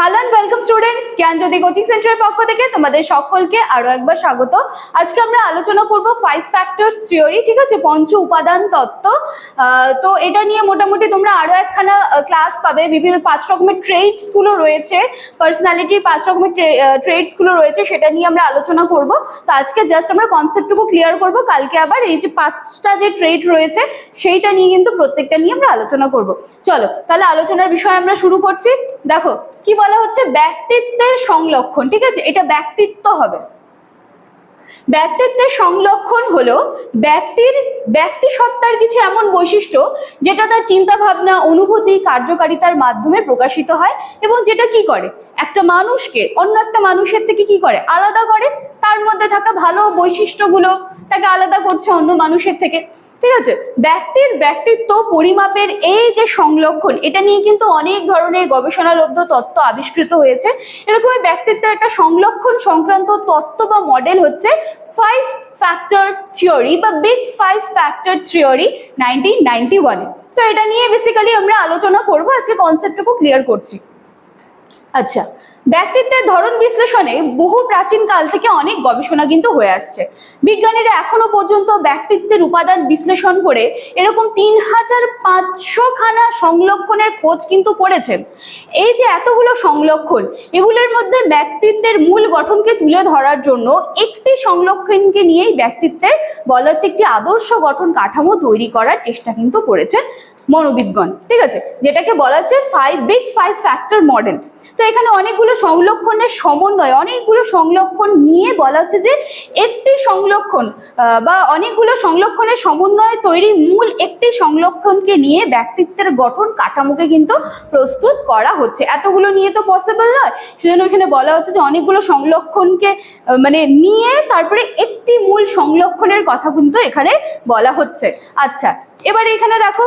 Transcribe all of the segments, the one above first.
Hello and welcome students Gyanjyoti coaching সেন্টারের পক্ষ থেকে তোমাদের সকলকে আরও একবার স্বাগত। আজকে আমরা আলোচনা করব ফাইভ ফ্যাক্টরস থিওরি ঠিক আছে? পঞ্চ উপাদান তত্ত্ব। তো এটা নিয়ে মোটামুটি তোমরা আরও একখানা ক্লাস পাবে। বিভিন্ন পাঁচ রকমের ট্রেডসগুলো রয়েছে। পার্সোনালিটির পাঁচ রকমের ট্রেডসগুলো রয়েছে, সেটা নিয়ে আমরা আলোচনা করব। তো আজকে জাস্ট আমরা কনসেপ্টটুকু ক্লিয়ার করব। কালকে আবার এই যে পাঁচটা যে ট্রেড রয়েছে, সেইটা নিয়ে কিন্তু প্রত্যেকটা নিয়ে আমরা আলোচনা করব। চলো, তাহলে আলোচনার বিষয় আমরা শুরু করছি। দেখো কি বলা হচ্ছে? ব্যক্তিত্বের সংলক্ষণ, ঠিক আছে? এটা ব্যক্তিত্ব হবে। ব্যক্তিত্বের সংলক্ষণ হলো ব্যক্তির ব্যক্তি সত্তার কিছু এমন বৈশিষ্ট্য যেটা তার চিন্তা ভাবনা অনুভূতি, কার্যকারিতার মাধ্যমে প্রকাশিত হয় এবং যেটা কি করে? একটা মানুষকে, অন্য একটা মানুষের থেকে কি করে? আলাদা করে। তার মধ্যে থাকা ভালো বৈশিষ্ট্যগুলো তাকে আলাদা করছে অন্য মানুষের থেকে। ঠিক আছে? ব্যক্তির ব্যক্তিত্ব পরিমাপের এই যে সংলক্ষণ, এটা নিয়ে কিন্তু অনেক ধরনের গবেষণালব্ধ তত্ত্ব আবিষ্কৃত হয়েছে। এরকমই ব্যক্তিত্বের একটা সংলক্ষণ সংক্রান্ত তত্ত্ব বা মডেল হচ্ছে ফাইভ ফ্যাক্টর থিওরি বা big five factor theory nineteen তো এটা নিয়ে বেসিক্যালি আমরা আলোচনা করব, আজকে কনসেপ্টটুকু ক্লিয়ার করছি। আচ্ছা ব্যক্তিত্বের ধরন বিশ্লেষণে বহু প্রাচীন কাল থেকে অনেক গবেষণা কিন্তু হয়ে আসছে। বিজ্ঞানীরা এখনও পর্যন্ত ব্যক্তিত্বের উপাদান বিশ্লেষণ করে এরকম তিন হাজার পাঁচশো খানা সংলক্ষণের খোঁজ কিন্তু করেছেন। এই যে এতগুলো সংলক্ষণ, এগুলোর মধ্যে ব্যক্তিত্বের মূল গঠনকে তুলে ধরার জন্য একটি সংলক্ষণকে নিয়েই ব্যক্তিত্বের বলা হচ্ছে একটি আদর্শ গঠন কাঠামো তৈরি করার চেষ্টা কিন্তু করেছেন। মনোবিজ্ঞান, ঠিক আছে? যেটাকে বলা হচ্ছে five big five factor model তো এখানে অনেকগুলো সংলক্ষণের সমন্বয়, অনেকগুলো সংলক্ষণ নিয়ে বলা হচ্ছে যে একটি সংলক্ষণ বা অনেকগুলো সংলক্ষণের সমন্বয়ে তৈরি মূল একটি সংলক্ষণকে নিয়ে ব্যক্তিত্বের গঠন কাঠামোকে কিন্তু প্রস্তুত করা হচ্ছে। এতগুলো নিয়ে তো পসিবল নয়। সেজন্য এখানে বলা হচ্ছে যে অনেকগুলো সংলক্ষণকে মানে নিয়ে তারপরে একটি মূল সংলক্ষণের কথা কিন্তু এখানে বলা হচ্ছে। আচ্ছা এবার এখানে দেখো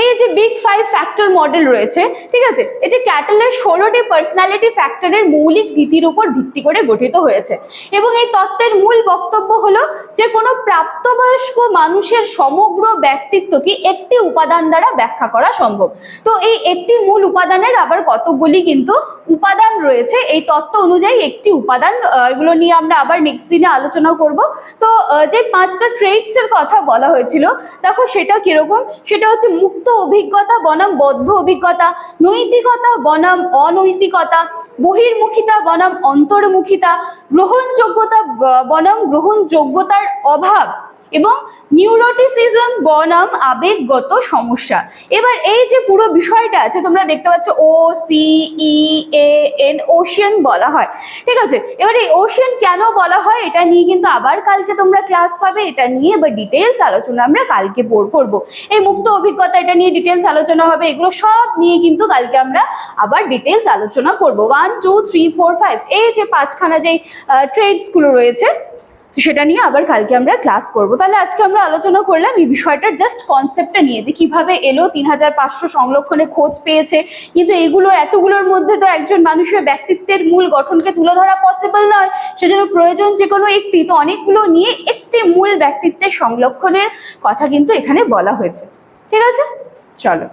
এই যে বিগ ফাইভ ফ্যাক্টর মডেল রয়েছে, ঠিক আছে? এই যে ক্যাটেলের ষোলোটি পার্সোনালিটি ফ্যাক্টরের মৌলিক নীতির উপর ভিত্তি করে গঠিত হয়েছে। এবং এই তত্ত্বের মূল বক্তব্য হলো যে, কোনো প্রাপ্তবয়স্ক মানুষের সমগ্র ব্যক্তিত্বকে একটি উপাদান দ্বারা ব্যাখ্যা করা সম্ভব। তো এই একটি মূল উপাদানের আবার কতগুলি কিন্তু উপাদান রয়েছে, এই তত্ত্ব অনুযায়ী একটি উপাদান এগুলো নিয়ে আমরা আবার নেক্সট দিনে আলোচনা করব। তো যে পাঁচটা ট্রেডস এর কথা বলা হয়েছিল, দেখো সেটা কীরকম? সেটা হচ্ছে মুক্ত অভিজ্ঞতা বনাম বদ্ধ অভিজ্ঞতা, নৈতিকতা বনাম অনৈতিকতা, বহির্মুখিতা বনাম অন্তর্মুখিতা, গ্রহণযোগ্যতা বনাম গ্রহণযোগ্যতার অভাব এবং নিউরোটিসিজম বনাম আবেগগত সমস্যা। এবার এই যে পুরো বিষয়টা আছে, তোমরা দেখতে পাচ্ছ O C E A N ocean বলা হয়। ঠিক আছে? এবার এই ওশিয়ান কেন বলা হয়, এটা নিয়ে কিন্তু আবার কালকে তোমরা ক্লাস পাবে। এটা নিয়ে এবার ডিটেলস আলোচনা আমরা কালকে করব। এই মুক্ত অভিজ্ঞতা, এটা নিয়ে ডিটেলস আলোচনা হবে, এগুলো সব নিয়ে কিন্তু কালকে আমরা আবার ডিটেলস আলোচনা করব। One two three four five এই যে পাঁচখানা যে ট্রেডসগুলো রয়েছে তো সেটা নিয়ে আবার কালকে আমরা ক্লাস করব। তাহলে আজকে আমরা আলোচনা করলাম এই বিষয়টার জাস্ট কনসেপ্টটা নিয়ে যে কীভাবে এলো, তিন হাজার পাঁচশো সংরক্ষণে খোঁজ পেয়েছে। কিন্তু এগুলো এতগুলোর মধ্যে তো একজন মানুষের ব্যক্তিত্বের মূল গঠনকে তুলে ধরা পসিবল নয়। সেজন্য প্রয়োজন যে কোনো একটি। তো অনেকগুলো নিয়ে একটি মূল ব্যক্তিত্বের সংরক্ষণের কথা কিন্তু এখানে বলা হয়েছে। ঠিক আছে? চলো।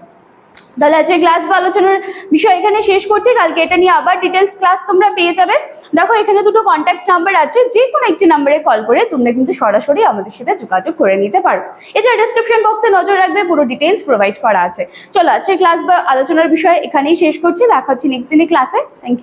তাহলে আজকে ক্লাস বা আলোচনার বিষয় এখানে শেষ করছি। কালকে এটা নিয়ে আবার ডিটেলস ক্লাস তোমরা পেয়ে যাবে। দেখো, এখানে দুটো কন্ট্যাক্ট নাম্বার আছে। যে কোনো একটি নাম্বারে কল করে তোমরা কিন্তু সরাসরি আমাদের সাথে যোগাযোগ করে নিতে পারো। এছাড়া ডিসক্রিপশন বক্সে নজর রাখবে, পুরো ডিটেলস প্রোভাইড করা আছে। চলো আজকে ক্লাস বা আলোচনার বিষয় এখানেই শেষ করছি। দেখা হচ্ছে নেক্সট দিনে ক্লাসে থ্যাংক ইউ